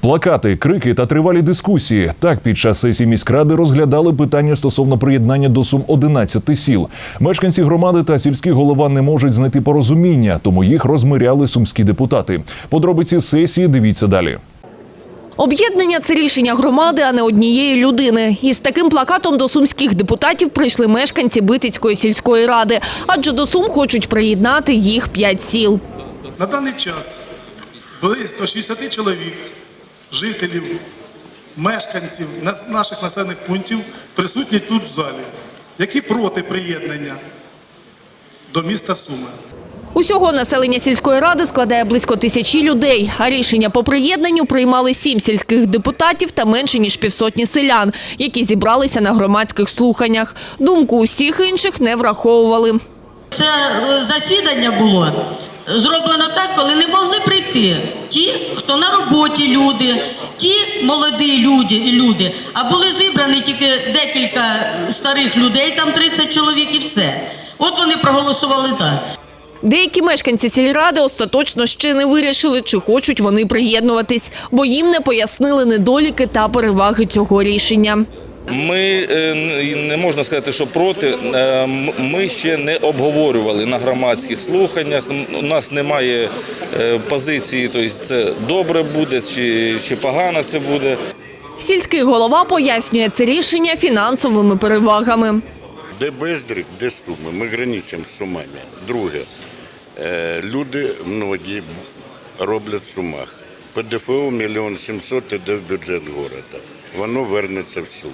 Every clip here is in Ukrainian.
Плакати, крики та тривалі дискусії. Так під час сесії міськради розглядали питання стосовно приєднання до сум 11 сіл. Мешканці громади та сільський голова не можуть знайти порозуміння, тому їх розмиряли сумські депутати. Подробиці сесії дивіться далі. Об'єднання це рішення громади, а не однієї людини. Із таким плакатом до сумських депутатів прийшли мешканці Битицької сільської ради, адже до Сум хочуть приєднати їх п'ять сіл. На даний час близько 60 чоловік, жителів, мешканців наших населених пунктів присутні тут в залі, які проти приєднання до міста Суми. Усього населення сільської ради складає близько тисячі людей. А рішення по приєднанню приймали сім сільських депутатів та менше ніж півсотні селян, які зібралися на громадських слуханнях. Думку усіх інших не враховували. Це е, засідання було зроблено так, коли не могли прийти ті, хто на роботі люди, ті молоді люди, люди, а були зібрані тільки декілька старих людей, там 30 чоловік і все. От вони проголосували так. Деякі мешканці сільради остаточно ще не вирішили, чи хочуть вони приєднуватись, бо їм не пояснили недоліки та переваги цього рішення. Ми е, не можна сказати, що проти. Е, Ми ще не обговорювали на громадських слуханнях. У нас немає е, позиції, тобто це добре буде чи, чи погано це буде. Сільський голова пояснює це рішення фінансовими перевагами. Де Бездрик, де Суми. Ми граничимо з Сумами. Друге, люди многі роблять в Сумах. ПДФО мільйон сімсот іде в бюджет міста. Воно вернеться в село.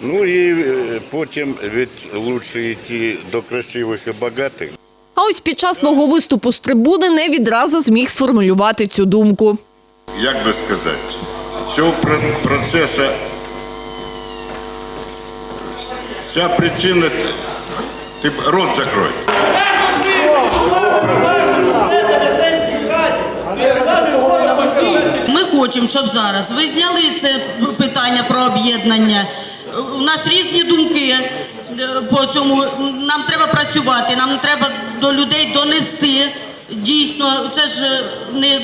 Ну і е, потім від лучше йти до красивих і багатих. А ось під час свого виступу з трибуни не відразу зміг сформулювати цю думку. Як би сказати, цього про- процесу вся причина. Ти рот закрой. Хочемо, щоб зараз ви зняли це питання про об'єднання. У нас різні думки е, по цьому. Нам треба працювати, нам треба до людей донести. Дійсно, це ж не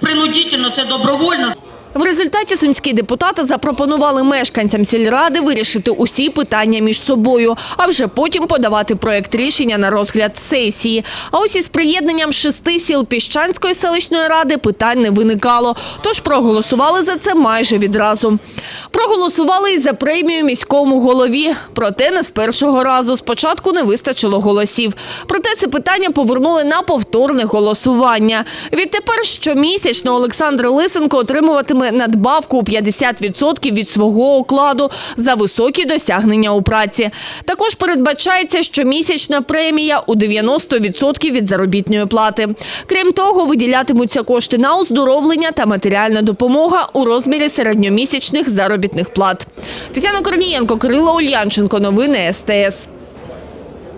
принудительно, це добровольно. В результаті сумські депутати запропонували мешканцям сільради вирішити усі питання між собою, а вже потім подавати проект рішення на розгляд сесії. А ось із приєднанням шести сіл Піщанської селищної ради питань не виникало. Тож проголосували за це майже відразу. Проголосували і за премію міському голові. Проте не з першого разу. Спочатку не вистачило голосів. Проте це питання повернули на повторне голосування. Відтепер щомісячно Олександр Лисенко отримуватиме надбавку у 50% від свого окладу за високі досягнення у праці. Також передбачається щомісячна премія у 90% від заробітної плати. Крім того, виділятимуться кошти на оздоровлення та матеріальна допомога у розмірі середньомісячних заробітних плат. Тетяна Корнієнко, Кирило Ульянченко. Новини СТС.